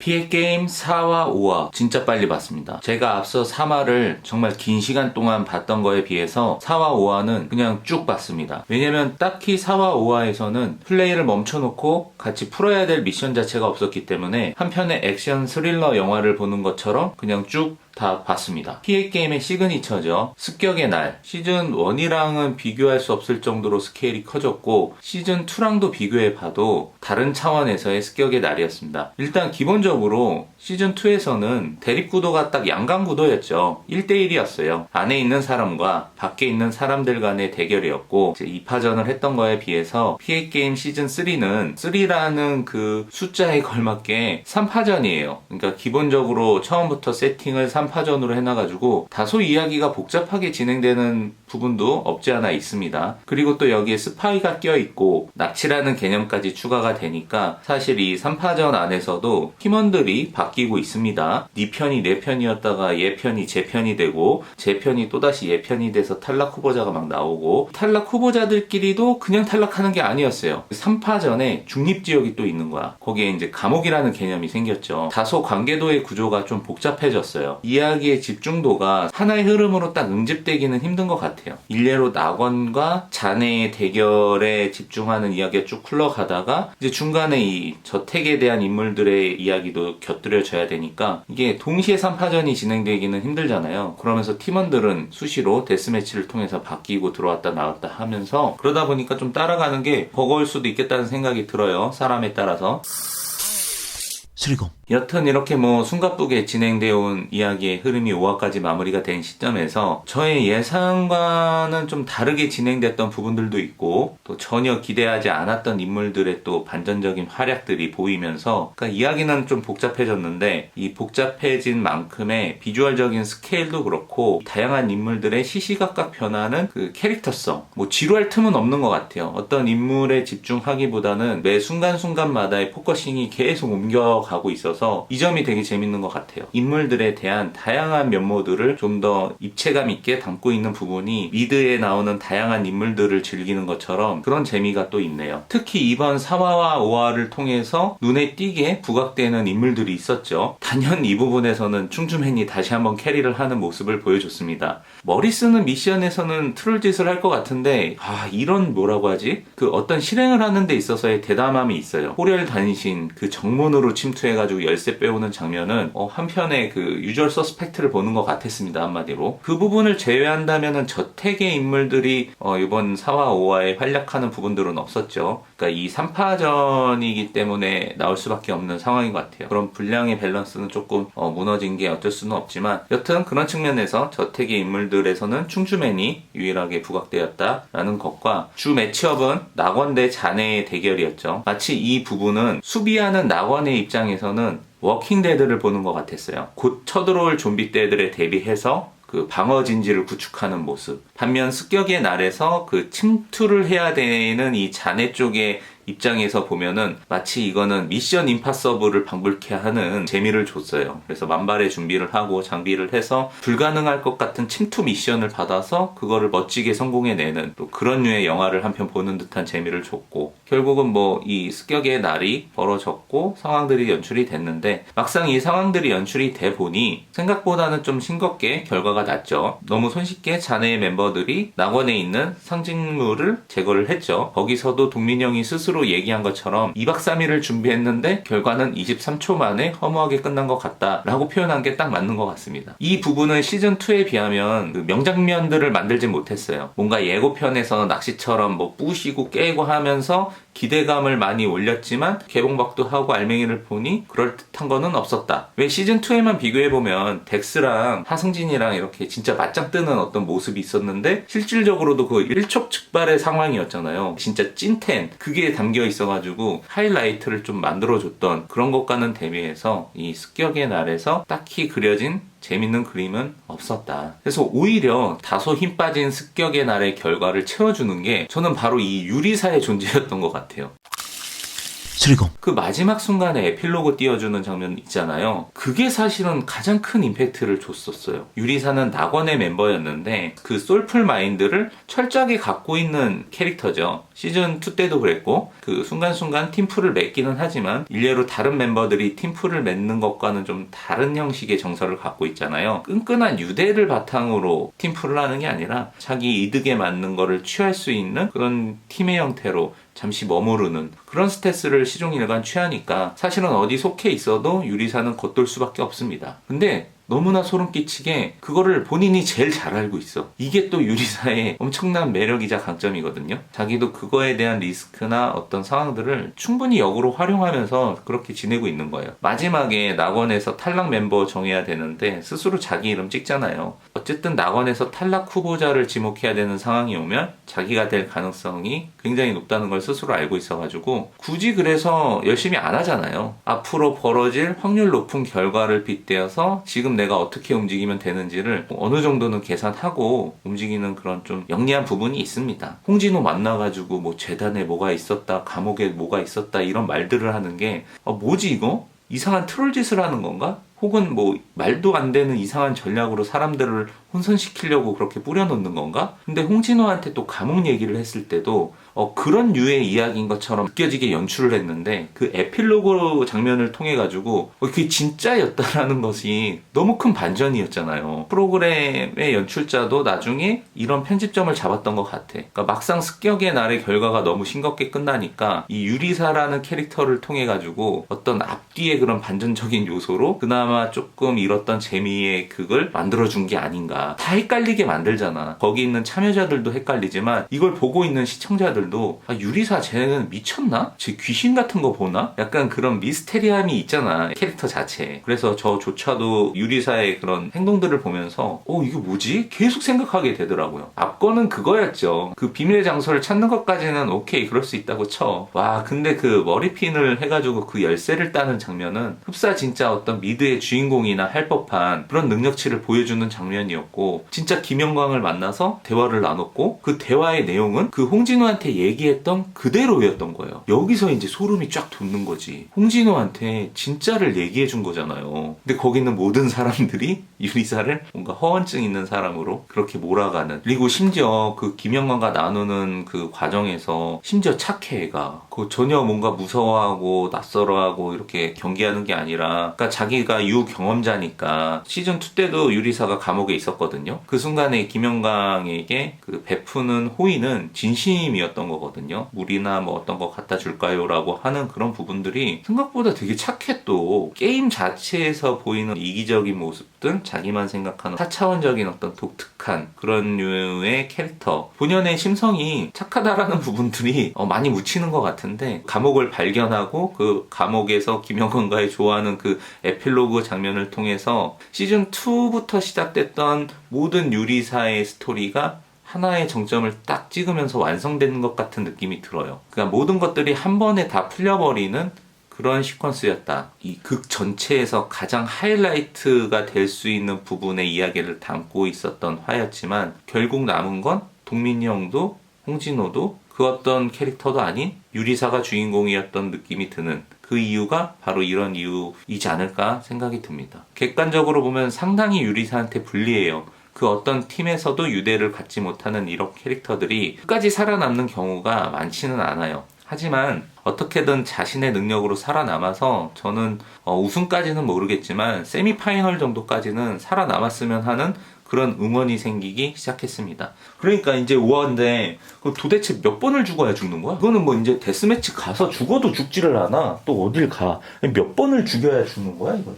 피해 게임 4화 5화 진짜 빨리 봤습니다. 제가 앞서 3화를 정말 긴 시간 동안 봤던 거에 비해서 4화 5화는 그냥 쭉 봤습니다. 왜냐면 딱히 4화 5화에서는 플레이를 멈춰놓고 같이 풀어야 될 미션 자체가 없었기 때문에 한 편의 액션 스릴러 영화를 보는 것처럼 그냥 쭉 다 봤습니다. 피해 게임의 시그니처죠. 습격의 날. 시즌 1이랑은 비교할 수 없을 정도로 스케일이 커졌고 시즌 2랑도 비교해 봐도 다른 차원에서의 습격의 날이었습니다. 일단 기본적으로 시즌 2에서는 대립 구도가 딱 양강 구도였죠. 1대1이었어요. 안에 있는 사람과 밖에 있는 사람들 간의 대결이었고 이제 2파전을 했던 거에 비해서 피해 게임 시즌 3는 3라는 그 숫자에 걸맞게 3파전이에요. 그러니까 기본적으로 처음부터 세팅을 3 파전으로 해놔가지고 다소 이야기가 복잡하게 진행되는 부분도 없지 않아 있습니다. 그리고 또 여기에 스파이가 껴있고 납치라는 개념까지 추가가 되니까 사실 이 3파전 안에서도 팀원들이 바뀌고 있습니다. 네 편이 내 편이었다가 얘 편이 제 편이 되고 제 편이 또다시 얘 편이 돼서 탈락 후보자가 막 나오고 탈락 후보자들끼리도 그냥 탈락하는 게 아니었어요. 3파전에 중립지역이 또 있는 거야. 거기에 이제 감옥이라는 개념이 생겼죠. 다소 관계도의 구조가 좀 복잡해졌어요. 이야기의 집중도가 하나의 흐름으로 딱 응집되기는 힘든 것 같아요. 일례로 낙원과 자네의 대결에 집중하는 이야기가 쭉 흘러가다가 이제 중간에 이 저택에 대한 인물들의 이야기도 곁들여져야 되니까 이게 동시에 3파전이 진행되기는 힘들잖아요. 그러면서 팀원들은 수시로 데스매치를 통해서 바뀌고 들어왔다 나왔다 하면서 그러다 보니까 좀 따라가는 게 버거울 수도 있겠다는 생각이 들어요. 사람에 따라서. 수리공 여튼 이렇게 뭐 숨가쁘게 진행되어 온 이야기의 흐름이 5화까지 마무리가 된 시점에서 저의 예상과는 좀 다르게 진행됐던 부분들도 있고 또 전혀 기대하지 않았던 인물들의 또 반전적인 활약들이 보이면서 그러니까 이야기는 좀 복잡해졌는데 이 복잡해진 만큼의 비주얼적인 스케일도 그렇고 다양한 인물들의 시시각각 변하는 그 캐릭터성 뭐 지루할 틈은 없는 것 같아요. 어떤 인물에 집중하기보다는 매 순간순간마다의 포커싱이 계속 옮겨 가고 있어서 이 점이 되게 재밌는 것 같아요. 인물들에 대한 다양한 면모들을 좀 더 입체감 있게 담고 있는 부분이 미드에 나오는 다양한 인물들을 즐기는 것처럼 그런 재미가 또 있네요. 특히 이번 3화와 5화를 통해서 눈에 띄게 부각되는 인물들이 있었죠. 단연 이 부분에서는 충주맨이 다시 한번 캐리를 하는 모습을 보여줬습니다. 머리 쓰는 미션에서는 트롤 짓을 할 것 같은데 아 이런 뭐라고 하지? 그 어떤 실행을 하는 데 있어서의 대담함이 있어요. 호렬 단신 그 정문으로 침투 해가지고 열쇠 빼오는 장면은 어, 한편의 그 유절 서스펙트를 보는 것 같았습니다 한마디로 그 부분을 제외한다면은 저택의 인물들이 어, 이번 4화 5화에 활약하는 부분들은 없었죠. 그러니까 이 3파전이기 때문에 나올 수밖에 없는 상황인 것 같아요. 그런 분량의 밸런스는 조금 어, 무너진 게 어쩔 수는 없지만 여튼 그런 측면에서 저택의 인물들에서는 충주맨이 유일하게 부각되었다라는 것과 주 매치업은 낙원 대 자네의 대결이었죠. 마치 이 부분은 수비하는 낙원의 입장에서는 워킹데드를 보는 것 같았어요. 곧 쳐들어올 좀비 떼들에 대비해서 그 방어 진지를 구축하는 모습. 반면 습격의 날에서 그 침투를 해야 되는 이 자네 쪽의 입장에서 보면은 마치 이거는 미션 임파서블을 방불케 하는 재미를 줬어요. 그래서 만발의 준비를 하고 장비를 해서 불가능할 것 같은 침투 미션을 받아서 그거를 멋지게 성공해내는 또 그런 류의 영화를 한편 보는 듯한 재미를 줬고 결국은 뭐 이 습격의 날이 벌어졌고 상황들이 연출이 됐는데 막상 이 상황들이 연출이 돼 보니 생각보다는 좀 싱겁게 결과가 났죠. 너무 손쉽게 자네의 멤버들이 낙원에 있는 상징물을 제거를 했죠. 거기서도 동민형이 스스로 얘기한 것처럼 2박 3일을 준비했는데 결과는 23초 만에 허무하게 끝난 것 같다라고 표현한 게 딱 맞는 것 같습니다. 이 부분은 시즌 2에 비하면 그 명장면들을 만들지 못했어요. 뭔가 예고편에서 낚시처럼 뭐 부시고 깨고 하면서 기대감을 많이 올렸지만 개봉박도 하고 알맹이를 보니 그럴듯한 거는 없었다. 왜 시즌 2에만 비교해 보면 덱스랑 하승진이랑 이렇게 진짜 맞짱 뜨는 어떤 모습이 있었는데 실질적으로도 그 일촉즉발의 상황이었잖아요. 진짜 찐텐 그게 담겨 있어가지고 하이라이트를 좀 만들어줬던 그런 것과는 대비해서 이 습격의 날에서 딱히 그려진 재밌는 그림은 없었다. 그래서 오히려 다소 힘 빠진 습격의 날의 결과를 채워주는 게 저는 바로 이 유리사의 존재였던 것 같아요. 수리공 그 마지막 순간에 에필로그 띄워주는 장면 있잖아요. 그게 사실은 가장 큰 임팩트를 줬었어요. 유리사는 낙원의 멤버였는데 그 솔풀 마인드를 철저하게 갖고 있는 캐릭터죠. 시즌 2 때도 그랬고 그 순간순간 팀플을 맺기는 하지만 일례로 다른 멤버들이 팀플을 맺는 것과는 좀 다른 형식의 정서를 갖고 있잖아요. 끈끈한 유대를 바탕으로 팀플을 하는 게 아니라 자기 이득에 맞는 거를 취할 수 있는 그런 팀의 형태로 잠시 머무르는 그런 스탠스를 시종일관 취하니까 사실은 어디 속해 있어도 유리사는 겉돌 수밖에 없습니다. 근데 너무나 소름 끼치게 그거를 본인이 제일 잘 알고 있어. 이게 또 유리사의 엄청난 매력이자 강점이거든요. 자기도 그거에 대한 리스크나 어떤 상황들을 충분히 역으로 활용하면서 그렇게 지내고 있는 거예요. 마지막에 낙원에서 탈락 멤버 정해야 되는데 스스로 자기 이름 찍잖아요. 어쨌든 낙원에서 탈락 후보자를 지목해야 되는 상황이 오면 자기가 될 가능성이 굉장히 높다는 걸 스스로 알고 있어가지고 굳이 그래서 열심히 안 하잖아요. 앞으로 벌어질 확률 높은 결과를 빗대어서 지금 내가 어떻게 움직이면 되는지를 어느 정도는 계산하고 움직이는 그런 좀 영리한 부분이 있습니다. 홍진호 만나가지고 뭐 재단에 뭐가 있었다, 감옥에 뭐가 있었다 이런 말들을 하는 게 어, 뭐지 이거? 이상한 트롤 짓을 하는 건가? 혹은 뭐 말도 안 되는 이상한 전략으로 사람들을 혼선시키려고 그렇게 뿌려놓는 건가? 근데 홍진호한테 또 감옥 얘기를 했을 때도 어, 그런 류의 이야기인 것처럼 느껴지게 연출을 했는데 그 에필로그 장면을 통해 가지고 어, 그게 진짜였다라는 것이 너무 큰 반전이었잖아요. 프로그램의 연출자도 나중에 이런 편집점을 잡았던 것 같아. 그러니까 막상 습격의 날의 결과가 너무 싱겁게 끝나니까 이 유리사라는 캐릭터를 통해 가지고 어떤 앞뒤의 그런 반전적인 요소로 그나마 조금 잃었던 재미의 그걸 만들어준 게 아닌가. 다 헷갈리게 만들잖아. 거기 있는 참여자들도 헷갈리지만 이걸 보고 있는 시청자들도 아, 유리사 쟤는 미쳤나? 쟤 귀신 같은 거 보나? 약간 그런 미스테리함이 있잖아. 캐릭터 자체에. 그래서 저조차도 유리사의 그런 행동들을 보면서 어 이게 뭐지? 계속 생각하게 되더라고요. 앞거는 그거였죠. 그 비밀의 장소를 찾는 것까지는 오케이 그럴 수 있다고 쳐. 와 근데 그 머리핀을 해가지고 그 열쇠를 따는 장면은 흡사 진짜 어떤 미드의 주인공이나 할 법한 그런 능력치를 보여주는 장면이었고 진짜 김영광을 만나서 대화를 나눴고 그 대화의 내용은 그 홍진호한테 얘기했던 그대로였던 거예요. 여기서 이제 소름이 쫙 돋는 거지. 홍진호한테 진짜를 얘기해 준 거잖아요. 근데 거기 있는 모든 사람들이 유리사를 뭔가 허언증 있는 사람으로 그렇게 몰아가는. 그리고 심지어 그 김영광과 나누는 그 과정에서 심지어 착해 애가. 그 전혀 뭔가 무서워하고 낯설어하고 이렇게 경계하는 게 아니라 그러니까 자기가 유경험자니까 시즌 2 때도 유리사가 감옥에 있었거든요. 그 순간에 김영광에게 그 베푸는 호의는 진심이었던 거거든요. 물이나 뭐 어떤 거 갖다 줄까요라고 하는 그런 부분들이 생각보다 되게 착해 또 게임 자체에서 보이는 이기적인 모습들, 자기만 생각하는 4차원적인 어떤 독특한 그런 류의 캐릭터. 본연의 심성이 착하다라는 부분들이 어, 많이 묻히는 것 같은데 감옥을 발견하고 그 감옥에서 김영건과의 좋아하는 그 에필로그 장면을 통해서 시즌 2부터 시작됐던 모든 유리사의 스토리가 하나의 정점을 딱 찍으면서 완성되는 것 같은 느낌이 들어요. 그러니까 모든 것들이 한 번에 다 풀려버리는 그런 시퀀스였다. 이 극 전체에서 가장 하이라이트가 될 수 있는 부분의 이야기를 담고 있었던 화였지만 결국 남은 건 동민이 형도 홍진호도 그 어떤 캐릭터도 아닌 유리사가 주인공이었던 느낌이 드는 그 이유가 바로 이런 이유이지 않을까 생각이 듭니다. 객관적으로 보면 상당히 유리사한테 불리해요. 그 어떤 팀에서도 유대를 갖지 못하는 이런 캐릭터들이 끝까지 살아남는 경우가 많지는 않아요. 하지만 어떻게든 자신의 능력으로 살아남아서 저는 어, 우승까지는 모르겠지만 세미파이널 정도까지는 살아남았으면 하는 그런 응원이 생기기 시작했습니다. 그러니까 이제 그 도대체 몇 번을 죽어야 죽는 거야? 그거는 뭐 이제 데스매치 가서 죽어도 죽지를 않아. 또 어딜 가? 몇 번을 죽여야 죽는 거야 이거?